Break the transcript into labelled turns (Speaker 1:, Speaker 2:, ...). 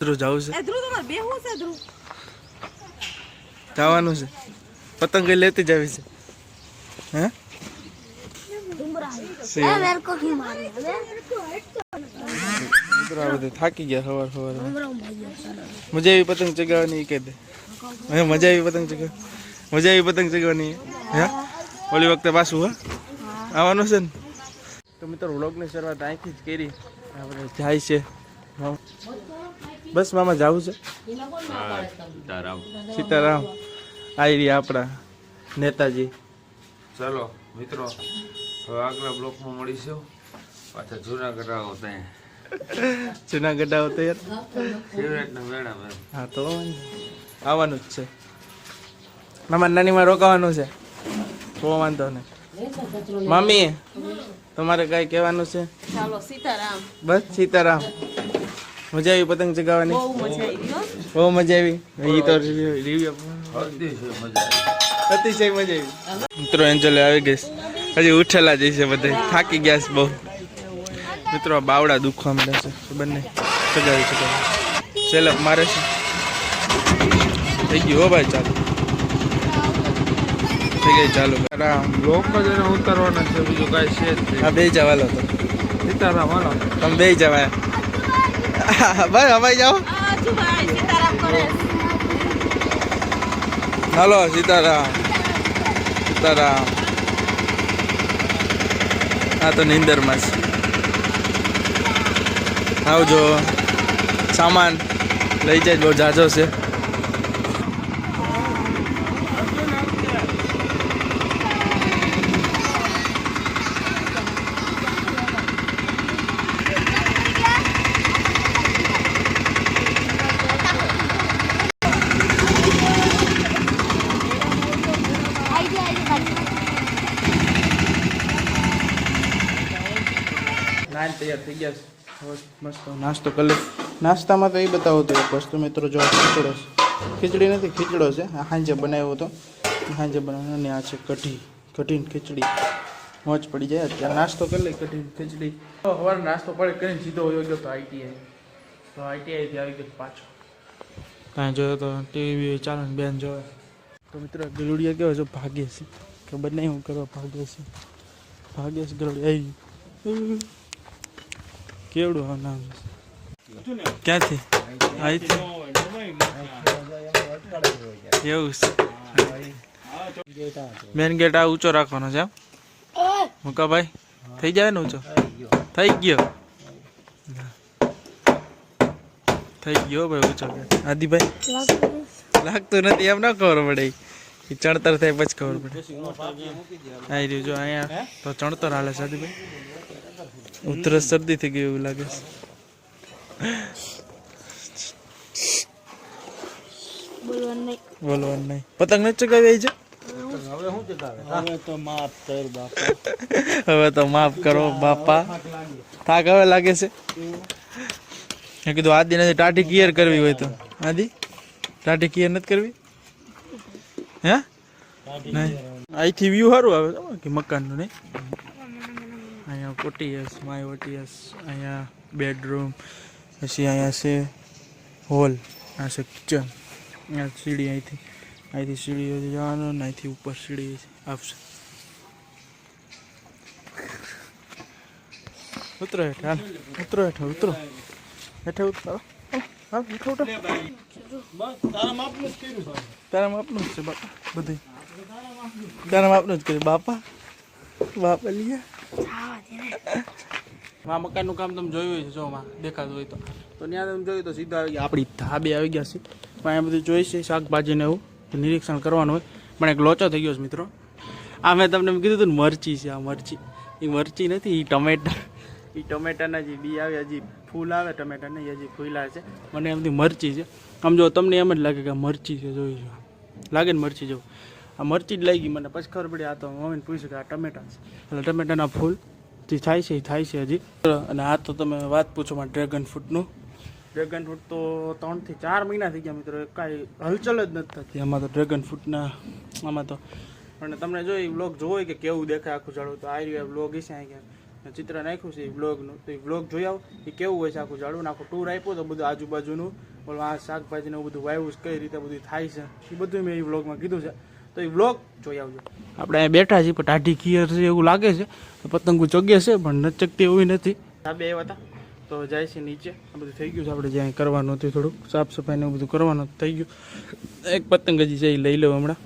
Speaker 1: ધ્રુવ જવું છે.
Speaker 2: ધ્રુવ તમારે બેહવું છે ધ્રુવ?
Speaker 1: જવાનું છે. પતંગ લેતી જવી છે. હે? થાકી ગયા સવાર સવાર. મજા આવી પતંગ ચગાવવાની કે દે. હે મજા આવી પતંગ ચગાવ મજા આવી પતંગ ચગાવવાની હે? ઓલી વખતે પાછું હા? આવવાનું છે ને? તો મિત્રો વ્લોગની શરૂઆત અહીંથી જ કરી. આપણે જાય છે. હા બસ મામા જવું છે. સીતારામ. આવી રહ્યા આપણા નેતાજી.
Speaker 3: ચાલો મિત્રો હવે આગલા બ્લોકમાં મળીશું. પાછા જુનાગઢ આવો ત્યાં
Speaker 1: જુનાગઢ આવો તો યાર હા તો આવવાનું જ છે. મામા નાનીમાં રોકાવાનું છે. બહુ વાંધો નહીં. મામી તમારે કાંઈ કહેવાનું છે?
Speaker 2: ચાલો સીતારામ.
Speaker 1: બસ સીતારામ. મજા આવી પતંગ ચગાવવાની?
Speaker 2: બહુ મજા આવી. હો?
Speaker 1: બહુ મજા આવી. એ તો રિવ્યુ
Speaker 3: હળદી મજા આવે.
Speaker 1: અતિશય મજા આવી. મિત્રો એન્જલે આવી ગઈ. હજી ઉઠેલા જઈ છે બધા. થાકી ગયા છે બહુ. મિત્રો બાવડા દુખવા મળે છે. બંને ચગાવી ચગાવી. સેલપ મારે છે. થઈ ગયું હો ભાઈ ચાલો. થઈ ગઈ ચાલુ. રામ
Speaker 3: બ્લોક જ એને ઉતારવાના છે બીજું કાંઈ છે
Speaker 1: આ બે જવાલો તો. તમે બે જવાય ભાઈ હવાઈ જાઓ
Speaker 2: સીતારામ
Speaker 1: હાલો સીતારામ સીતારામ તો નિંદરમાં છે આવજો સામાન લઈ જાય બહુ જાજો છે નાન તૈયાર થઈ ગયા છે મસ્ત નાસ્તો કરી નાસ્તામાં તો એ બતાવો તો એક વસ્તુ મિત્રો, જો ખીચડો છે. ખીચડી નથી, ખીચડો છે. હાંજે બનાવ્યો હતો. સાંજે બનાવ્યો અને આ છે કઢી. કઢીન ખીચડી. મોજ પડી જાય અત્યારે. નાસ્તો કરી લે કઢીને ખીચડી. સવારે નાસ્તો પડે કરીને સીધો હોય ગયો તો આઈટીઆઈ તો આઈટીઆઈથી આવી ગયો પાછો. કાંઈ જોયો તો ટીવી ચાલો બેન જોવે. તો મિત્રો, ગલુડિયા કેવો છો? ભાગે છે. ખબર નહીં હું કરવા ભાગે છે. ભાગે છે ગલુડિયા. આવી. કેવડું આ નામ ક્યાંથી? અહીંથી? એવું છે. મેન ગેટ આ ઊંચો રાખવાનો છે મુકાભાઈ, થઈ જાય ને ઊંચો? થઈ ગયો. થઈ ગયો ભાઈ ઊંચો ગેટ. આદિભાઈ? લાગતું નથી એમ ન ખબર પડે. ચણતર થાય પછી ખબર પડે. આવી રહ્યું જો અહીંયા તો ચણતર હાલે સાદુભાઈ ઉતરસ શરદી થઈ ગયું એવું લાગે છે. નહીં. પતંગ નથી ચગાવી આવી છે માફ કર બાપા. હવે તો માફ કરો બાપા. થાક હવે લાગે છે. કીધું આદિ નથી ટાટી ક્લિયર કરવી હોય તો. આદી? ટાઢી કિયર નથી કરવી? હે? નહીં. અહીંથી વ્યૂ સારું આવે છે કે મકાનનું નહીં? અહીંયા ઓટીએસ માય ઓટીએસ અહીંયા બેડરૂમ પછી અહીંયા છે હોલ આ છે કિચન અહીંયા સીડી અહીંથી અહીંથી સીડી જવાનું ને અહીંથી ઉપર સીડી આવશે. ઉતરો હેઠ, હાલ. ઉતરો હેઠ, ઉતરો. હેઠે ઉતરો. હા ઉઠો ઉઠો તારા માપનું જ છે બાપા બધું તારા માપનું જ કર્યું બાપા બાપા લીયા આ મકાનનું કામ તમે જોયું છે જો માં દેખાતું હોય તો ત્યાં તમે જોયું તો સીધા આવી ગયા આપણી ધાબે આવી ગયા છે પણ અહીંયા બધું જોઈ છે શાકભાજી ને એવું નિરીક્ષણ કરવાનું હોય પણ એક લોચો થઈ ગયો છે મિત્રો આ મેં તમને કીધું હતું ને મરચી છે, આ મરચી. એ મરચી નથી એ ટમેટા. એ ટમેટાના જે બી આવે હજી ફૂલ આવે ટમેટાના, એ હજી ફૂલા છે. મને એમની મરચી છે. આમ જો તમને એમ જ લાગે કે મરચી છે જોઈ જો લાગે ને મરચી જેવું આ મરચી જ લાગી મને, પછી ખબર પડી આ તો મમ્મીને પૂછ્યું કે આ ટમેટા છે. એટલે ટમેટાના ફૂલ જે થાય છે, એ થાય છે હજી. અને આ તો તમે વાત પૂછો માં ડ્રેગન ફ્રૂટનું ડ્રેગન ફ્રૂટ તો ત્રણથી ચાર મહિના થઈ ગયા મિત્રો કાંઈ હલચલ જ નથી થતી. આમાં તો ડ્રેગન ફ્રૂટના આમાં તો. અને તમને જો એ બ્લોગ જોવો કે કેવું દેખાય આખું ઝાડું તો આ રહ્યું બ્લોગ છે અહીંયા. ચિત્ર નાખ્યું છે, એ વ્લોગનું તો એ વ્લોગ જોઈ આવો. એ કેવું હોય છે, આખું ઝાડું આખું ટૂર આપ્યો તો બધું આજુબાજુનું, ઓલું આ શાકભાજીને એવું બધું વાવ્યું કઈ રીતે બધું થાય છે, એ બધું મેં એ વ્લોગમાં કીધું છે. તો એ વ્લોગ જોઈ આવજો. આપણે અહીંયા બેઠા છીએ, પણ ટાઢી ખીયર છે એવું લાગે છે. તો પતંગો ચગે છે, પણ ન ચગતી એવી નથી. આ બે આવ્યા હતા. તો જાય છે નીચે. આ બધું થઈ ગયું છે, આપણે જ્યાં કરવાનું હતું થોડુંક. સાફ સફાઈ ને એવું બધું કરવાનું થઈ ગયું. એક પતંગ હજી છે, એ લઈ લઉં હમણાં.